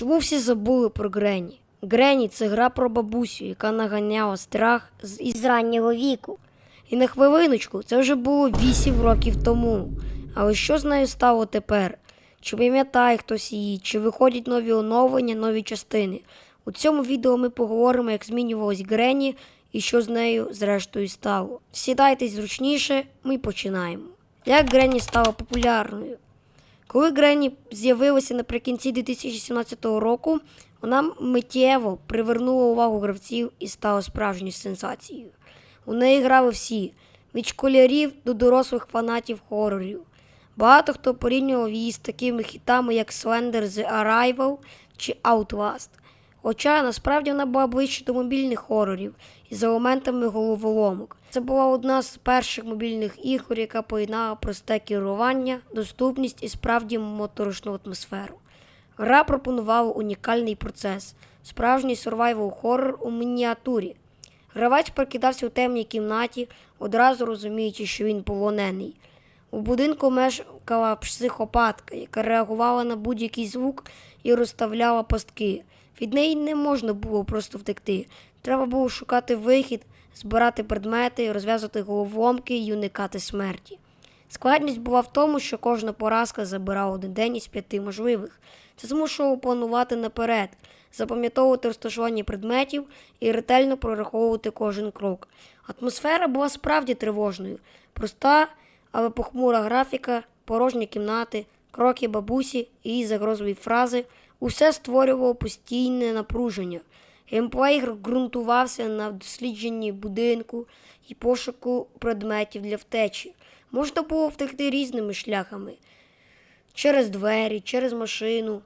Чому всі забули про Грені? Грені це гра про бабусю, яка наганяла страх з із раннього віку. І на хвилиночку це вже було 8 років тому. Але що з нею стало тепер? Чи пам'ятає хтось її, чи виходять нові оновлення, нові частини? У цьому відео ми поговоримо, як змінювалась Грені і що з нею зрештою стало. Сідайтесь зручніше, ми починаємо. Як Грені стала популярною? Коли Грені з'явилася наприкінці 2017 року, вона миттєво привернула увагу гравців і стала справжньою сенсацією. У неї грали всі від школярів до дорослих фанатів хорорів. Багато хто порівнював її з такими хітами, як Slender The Arrival чи Outlast. Хоча насправді вона була ближче до мобільних хорорів із елементами головоломок. Це була одна з перших мобільних ігор, яка поєднала просте керування, доступність і справді моторошну атмосферу. Гра пропонувала унікальний процес, справжній survival хоррор у мініатурі. Гравець прокидався у темній кімнаті, одразу розуміючи, що він полонений. У будинку мешкала психопатка, яка реагувала на будь-який звук і розставляла пастки. Від неї не можна було просто втекти. Треба було шукати вихід, збирати предмети, розв'язати головоломки і уникати смерті. Складність була в тому, що кожна поразка забирала один день із п'яти можливих. Це змушувало планувати наперед, запам'ятовувати розташування предметів і ретельно прораховувати кожен крок. Атмосфера була справді тривожною, проста, але похмура графіка, порожні кімнати, кроки бабусі і її фрази усе створювало постійне напруження. Геймплей ґрунтувався на дослідженні будинку і пошуку предметів для втечі. Можна було втекти різними шляхами через двері, через машину,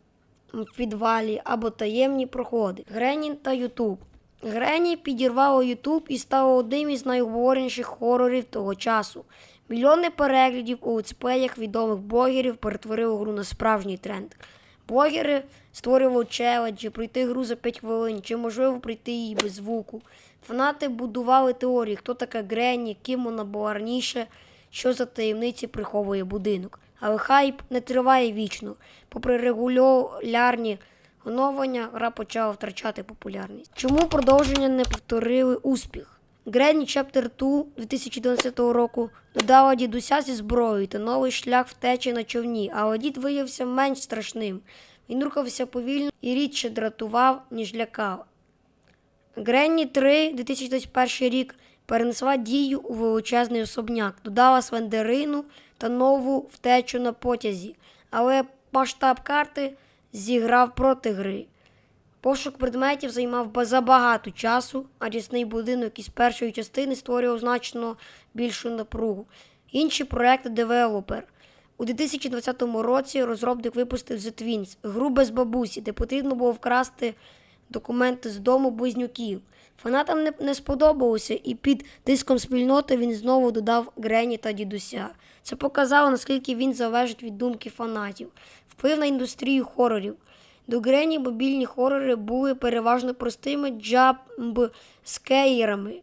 в підвалі або таємні проходи. Грені та Ютуб. Грені підірвало Ютуб і стало одним із найговореніших хорорів того часу. Мільйони переглядів у летсплеях відомих блогерів перетворили гру на справжній тренд. Блогери створювали челенджі, пройти гру за 5 хвилин, чи можливо пройти її без звуку. Фанати будували теорії, хто така Грені, ким вона була раніше, що за таємниці приховує будинок. Але хайп не триває вічно. Попри регулярні оновлення, гра почала втрачати популярність. Чому продовження не повторили успіх? Грені Chapter 2 2012 року додала дідуся зі зброєю та новий шлях втечі на човні, але дід виявився менш страшним. Він рухався повільно і рідше дратував, ніж лякав. Гренні 3 2021 рік перенесла дію у величезний особняк, додала свендерину та нову втечу на потязі, але масштаб карти зіграв проти гри. Пошук предметів займав забагато часу, а рісний будинок із першої частини створював значно більшу напругу. Інші проекти девелопер. У 2020 році розробник випустив The Twins, гру без бабусі, де потрібно було вкрасти документи з дому близнюків. Фанатам не, не сподобалося, і під тиском спільноти він знову додав Грені та дідуся. Це показало, наскільки він залежить від думки фанатів. Вплив на індустрію хорорів. До мобільні хорори були переважно простими джамп-скейерами.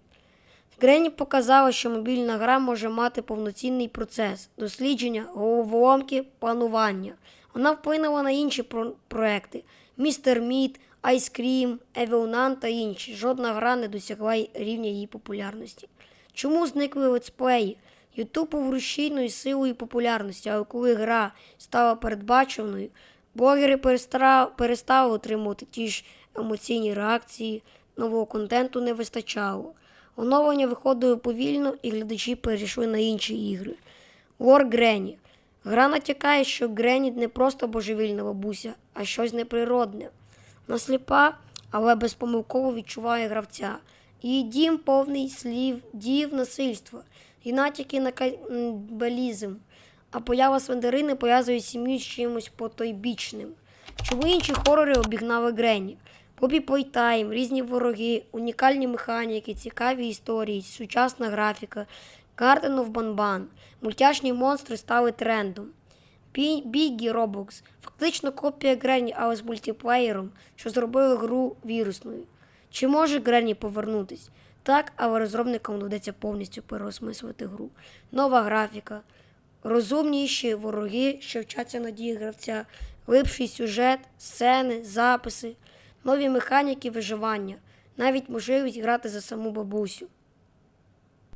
Грені показала, що мобільна гра може мати повноцінний процес дослідження, головоломки, планування. Вона вплинула на інші про- проекти: Містер Cream, Evil Nun та інші. Жодна гра не досягла рівня її популярності. Чому зникли летсплеї? Ютуб був рушійною силою популярності, але коли гра стала передбаченою, блогери перестали отримувати ті ж емоційні реакції, нового контенту не вистачало. Оновлення виходило повільно, і глядачі перейшли на інші ігри. Лор Грені. Гра натякає, що Грені не просто божевільна бабуся, а щось неприродне. Вона сліпа, але безпомилково відчуває гравця. Її дім повний слів, дів, насильства і натяки на канібалізм. А поява Свендерини пов'язує сім'ю з чимось потойбічним. Чому інші хорори обігнали Грені? Побі Плейтайм, різні вороги, унікальні механіки, цікаві історії, сучасна графіка, Garden of Banban, мультяшні монстри стали трендом. Бі- Бігі Roblox – фактично копія Грені, але з мультиплеєром, що зробили гру вірусною. Чи може Грені повернутись? Так, але розробникам доведеться повністю переосмислити гру. Нова графіка, розумніші вороги, що вчаться на гравця, глибший сюжет, сцени, записи, нові механіки виживання, навіть можливість грати за саму бабусю.